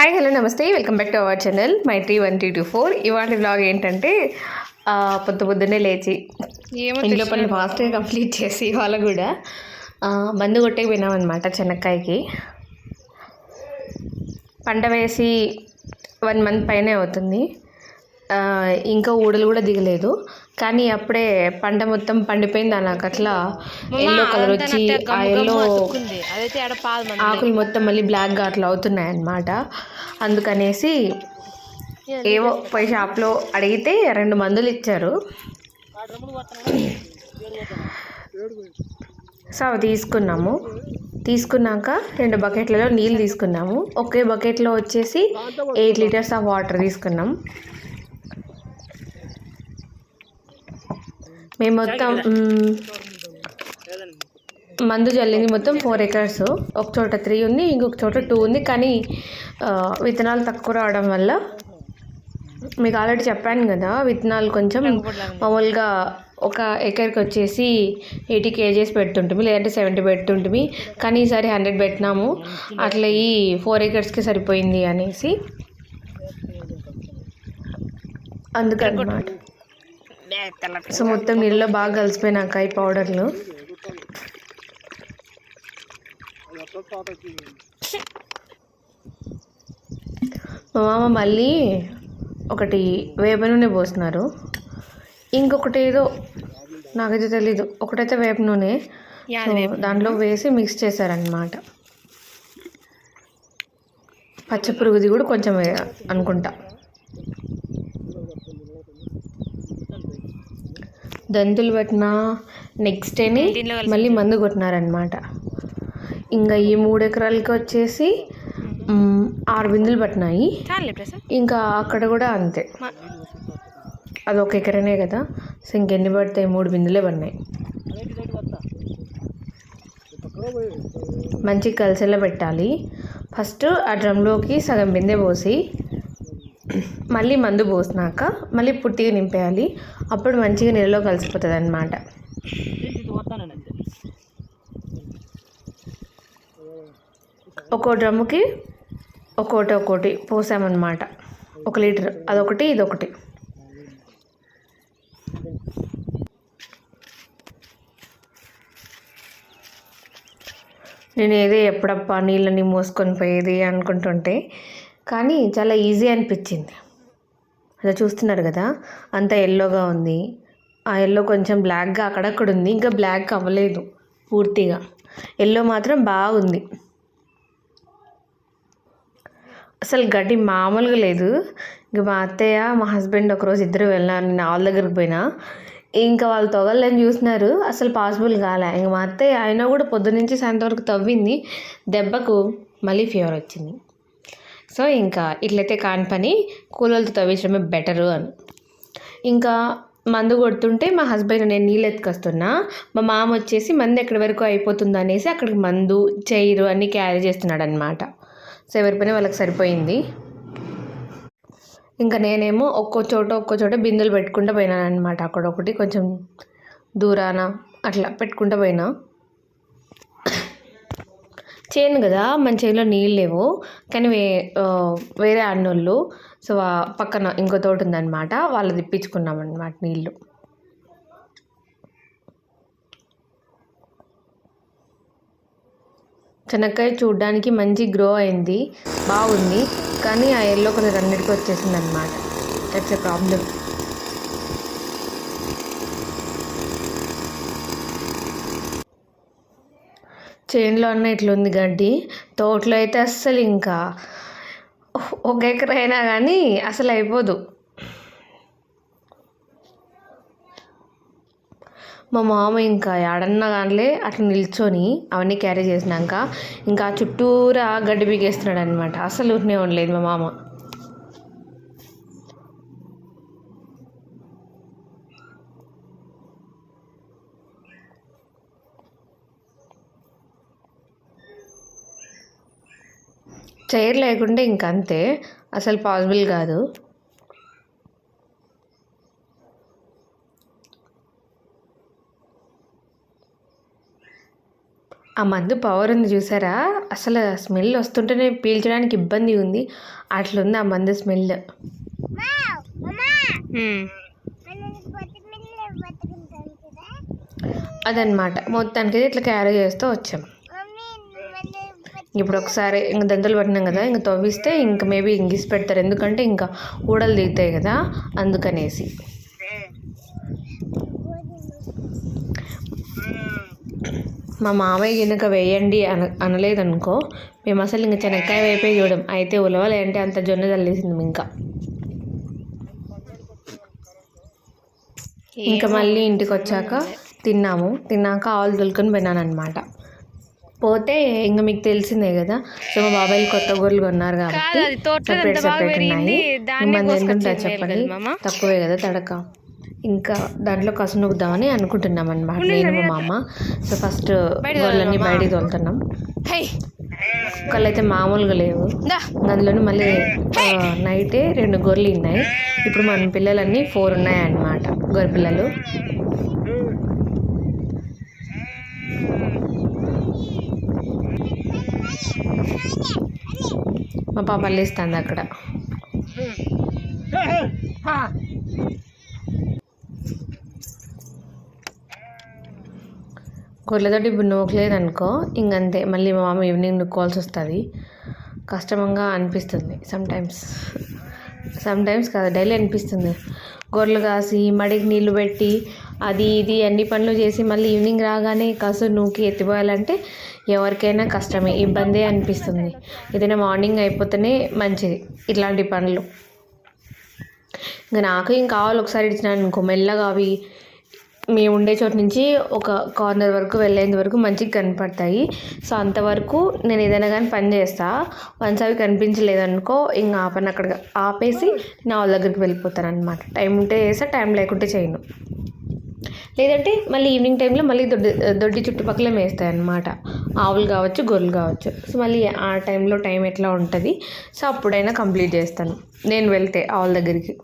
Hi hello నమస్తే. Welcome back to our channel my three one three two four ఇవాళ blog ఏంటంటే పొద్దు పొద్దున్నే లేచి ఇంట్లో పనులు ఫాస్ట్గా కంప్లీట్ చేసి ఇవాళ కూడా మందు పోయినాం అనమాట చెనక్కాయకి. పంట వేసి వన్ మంత్ పైనే అవుతుంది. ఇంకా ఊడలు కూడా దిగలేదు. కానీ అప్పుడే పంట మొత్తం పండిపోయింది నాకు అట్లా ఎల్లో కలర్ వచ్చి ఆ ఎల్లో ఆకులు మొత్తం మళ్ళీ బ్లాక్గా అట్లా అవుతున్నాయి అన్నమాట అందుకనేసి ఏవో పోయి షాప్లో అడిగితే రెండు మందులు ఇచ్చారు. సో అవి తీసుకున్నాము. తీసుకున్నాక రెండు బకెట్లలో నీళ్ళు తీసుకున్నాము. ఒకే బకెట్లో వచ్చేసి ఎయిట్ లీటర్స్ ఆఫ్ వాటర్ తీసుకున్నాం. మేము మొత్తం మందు జల్లింది మొత్తం ఫోర్ ఎకర్స్ ఒక చోట త్రీ ఉంది ఇంకొక చోట టూ ఉంది. కానీ విత్తనాలు తక్కువ రావడం వల్ల మీకు ఆల్రెడీ చెప్పాను కదా విత్తనాలు కొంచెం మామూలుగా ఒక ఎకర్కి వచ్చేసి ఎయిటీ కేజీస్ పెడుతుంటుంది లేదంటే సెవెంటీ పెడుతుంటుంది కానీ ఈసారి హండ్రెడ్ పెట్టినాము. అట్లా ఈ ఫోర్ ఎకర్స్కి సరిపోయింది అనేసి అందుకనమాట. సో మొత్తం నీళ్ళలో బాగా కలిసిపోయినాక ఈ పౌడర్లు. మా మామ మళ్ళీ ఒకటి వేప నూనె పోస్తున్నారు. ఇంకొకటి ఏదో నాకైతే తెలీదు. ఒకటైతే వేప నూనె. దాంట్లో వేసి మిక్స్ చేశారనమాట పచ్చపురుగుది కూడా కొంచెం అనుకుంటా. దంతులు పెట్టిన నెక్స్ట్ డేని మళ్ళీ మందు కొట్టినారనమాట ఇంకా ఈ మూడు ఎకరాలకి వచ్చేసి ఆరు బిందులు పట్టినాయి. ఇంకా అక్కడ కూడా అంతే. అది ఒక ఎకరనే కదా. సో ఇంకెన్ని పడతాయి? మూడు బిందులే పడినాయి. మంచిగా కలిసేలా పెట్టాలి. ఫస్ట్ ఆ డ్రమ్లోకి సగం బిందె పోసి మళ్ళీ మందు పోసినాక మళ్ళీ పుట్టిగా నింపేయాలి. అప్పుడు మంచిగా నీళ్ళలో కలిసిపోతుంది అనమాట ఒక్కో డ్రమ్ముకి ఒక్కోటి ఒక్కోటి పోసామన్నమాట. ఒక లీటర్. అదొకటి ఇదొకటి. నేను ఏదో ఎప్పుడప్ప నీళ్ళని మోసుకొని పోయేది అనుకుంటుంటే కానీ చాలా ఈజీ అనిపించింది. అలా చూస్తున్నారు కదా అంత ఎల్లోగా ఉంది. ఆ ఎల్లో కొంచెం బ్లాక్గా అక్కడక్కడ ఉంది ఇంకా బ్లాక్ అవ్వలేదు పూర్తిగా. ఎల్లో మాత్రం బాగుంది. అసలు గడ్డి మామూలుగా లేదు. ఇంక మా అత్తయ్య మా హస్బెండ్ ఒకరోజు ఇద్దరు వెళ్ళాను నేను వాళ్ళ దగ్గరికి పోయినా. ఇంకా వాళ్ళు తొగలని చూసినారు అసలు పాసిబుల్ కాలే. ఇంక మా అత్తయ్య అయినా కూడా పొద్దు నుంచి సాయంత్రం వరకు తవ్వింది. దెబ్బకు మళ్ళీ ఫీవర్ వచ్చింది. సో ఇంకా ఇట్లయితే కాని పని కూలర్తో తవ్వించడమే బెటరు అని. ఇంకా మందు కొడుతుంటే మా హస్బెండ్ నేను నీళ్ళు ఎత్తుకొస్తున్నా మా మామ వచ్చేసి మందు ఎక్కడి వరకు అయిపోతుంది అనేసి అక్కడికి మందు చైరు అన్నీ క్యారీ చేస్తున్నాడు అనమాట సో ఎవరి పని వాళ్ళకి సరిపోయింది. ఇంకా నేనేమో ఒక్కో చోట ఒక్కో చోట బిందెలు పెట్టుకుంటూ పోయినాను అనమాట అక్కడ ఒకటి కొంచెం దూరాన అట్లా పెట్టుకుంటూ పోయినా. చేను కదా మన చేతిలో నీళ్ళు లేవు. కానీ వే వేరే అన్నోళ్ళు సో పక్కన ఇంకో తోట ఉందన్నమాట వాళ్ళు తిప్పించుకున్నాం అనమాట నీళ్ళు. చెనక్కాయ చూడడానికి మంచి గ్రో అయింది బాగుంది కానీ ఆ ఎల్లో కలర్ అన్నిటికీ వచ్చేసింది అనమాట దట్స్ ఎ ప్రాబ్లం చేనులో అన్న ఇట్లుంది గడ్డి. తోటలో అయితే అస్సలు ఇంకా ఒక ఎకరైనా కానీ అసలు అయిపోదు. మా మామ ఇంకా ఏడన్నా కానీ అట్లా నిల్చొని అవన్నీ క్యారీ చేసినాక ఇంకా చుట్టూరా గడ్డి పీకేస్తున్నాడు అనమాట అసలు ఊరినే ఉండలేదు మా మామ. చైర్ లేకుంటే ఇంక అంతే అసలు పాసిబుల్ కాదు. ఆ మందు పవర్ ఉంది చూసారా? అసలు స్మెల్ వస్తుంటేనే పీల్చడానికి ఇబ్బంది ఉంది. అట్లుంది ఆ మందు స్మెల్. అదనమాట మొత్తానికి ఇట్లా క్యారీ చేస్తూ వచ్చాం. ఇప్పుడు ఒకసారి ఇంక దంతలు పట్టినాం కదా ఇంక తవ్విస్తే ఇంక మేబీ ఇంగిసి పెడతారు. ఎందుకంటే ఇంకా ఊడలు దిగుతాయి కదా అందుకనేసి. మా మామయ్య గినక వేయండి అన అనలేదనుకో మేము అసలు ఇంక శనక్కాయ వైపే చూడం. అయితే ఉలవలే అంటే అంత జొన్న చల్లేసింది ఇంకా. ఇంకా మళ్ళీ ఇంటికి వచ్చాక తిన్నాము. తిన్నాక ఆవులు తొలుకొని పోయినాను అనమాట పోతే ఇంకా మీకు తెలిసిందే కదా. సో మా బాబాయ్ కొత్త గొర్రెలు కొన్నారు కాబట్టి ఉన్నాయి. మంది చెప్పండి? తక్కువే కదా తడక. ఇంకా దాంట్లో కసు నొక్కుదామని అనుకుంటున్నాం అనమాట నేను మా అమ్మ. సో ఫస్ట్ గొర్రెలన్నీ బయటికి తోలుతున్నాం. హై. కుక్కలు మామూలుగా లేవు. దా. అందులోనే మళ్ళీ నైటే రెండు గొర్రెలు ఉన్నాయి. ఇప్పుడు మన పిల్లలన్నీ ఫోర్ ఉన్నాయి అన్నమాట గొర్రె పిల్లలు మా పాప అల్లిస్తుంది అక్కడ. గొర్రెలతోటి ఇప్పుడు నూకలేదు అనుకో ఇంకంతే. మళ్ళీ మా మామ ఈవినింగ్ నూక్కోవాల్సి వస్తుంది. కష్టంగా అనిపిస్తుంది సమ్టైమ్స్ సమ్టైమ్స్ కాదు డైలీ అనిపిస్తుంది. గొర్రెలు కాసి మడికి నీళ్ళు పెట్టి అది ఇది అన్ని పనులు చేసి మళ్ళీ ఈవినింగ్ రాగానే కాసు నూకి ఎత్తిపోయాలంటే ఎవరికైనా కష్టమే ఇబ్బందే అనిపిస్తుంది. ఏదైనా మార్నింగ్ అయిపోతేనే మంచిది ఇట్లాంటి పనులు. ఇంకా నాకు ఇంకా కావాలి ఒకసారి ఇచ్చినాను అనుకో మెల్లగా అవి మేము ఉండే చోటు నుంచి ఒక కార్నర్ వరకు వెళ్ళేంత వరకు మంచిగా కనపడతాయి. సో అంతవరకు నేను ఏదైనా కానీ పని చేస్తా. వన్స్ అవి కనిపించలేదనుకో ఇంకా ఆ పని అక్కడ ఆపేసి నా వాళ్ళ దగ్గరికి వెళ్ళిపోతాను అనమాట టైం ఉంటే చేస్తా టైం లేకుంటే చేయను. లేదంటే మళ్ళీ ఈవినింగ్ టైంలో మళ్ళీ దొడ్డి దొడ్డి చుట్టుపక్కల మేస్తాయి అన్నమాట ఆవులు కావచ్చు గొర్రెలు కావచ్చు. సో మళ్ళీ ఆ టైంలో టైం ఎట్లా ఉంటుంది? సో అప్పుడైనా కంప్లీట్ చేస్తాను. నేను వెళ్తే ఆవుల దగ్గరికి.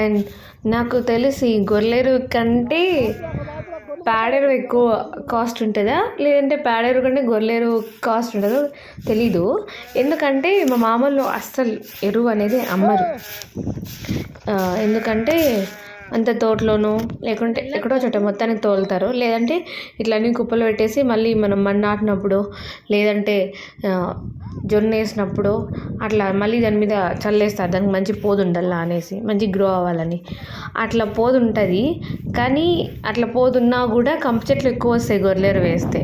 అండ్ నాకు తెలిసి గొర్రెలు కంటే ప్యాడెరు ఎక్కువ కాస్ట్ ఉంటుందా? లేదంటే ప్యాడెరు కంటే గొర్రెలు కాస్ట్ ఉంటుందో తెలీదు. ఎందుకంటే మా మామూలు అస్సలు ఎరువు అనేది అమ్మరు. ఎందుకంటే అంత తోటలోనూ లేకుంటే ఎక్కడో చోట మొత్తానికి తోలుతారు లేదంటే ఇట్లా అన్ని కుప్పలు పెట్టేసి మళ్ళీ మనం మಣ್ಣు నాటినప్పుడు లేదంటే జొన్న వేసినప్పుడు అట్లా మళ్ళీ దాని మీద చల్లేస్తారు. దానికి మంచి పోదు ఉండాలా అనేసి మంచి గ్రో అవ్వాలని. అట్లా పోదు ఉంటుంది కానీ అట్లా పోదున్నా కూడా కంప చెట్లు ఎక్కువ వస్తాయి గొర్రెలు వేస్తే.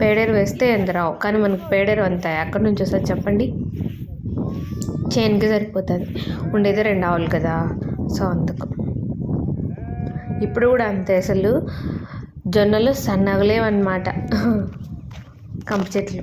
పేడేరు వేస్తే ఎంత రావు. కానీ మనకు పేడేరు అంత ఎక్కడి నుంచి వస్తుంది చెప్పండి? చేనుకి సరిపోతుంది. ఉండేది రెండు ఆవులు కదా సో అందుకు. ఇప్పుడు కూడా అంతే అసలు. జొన్నలు సన్నగలేవన్నమాట. కంప చెట్లు.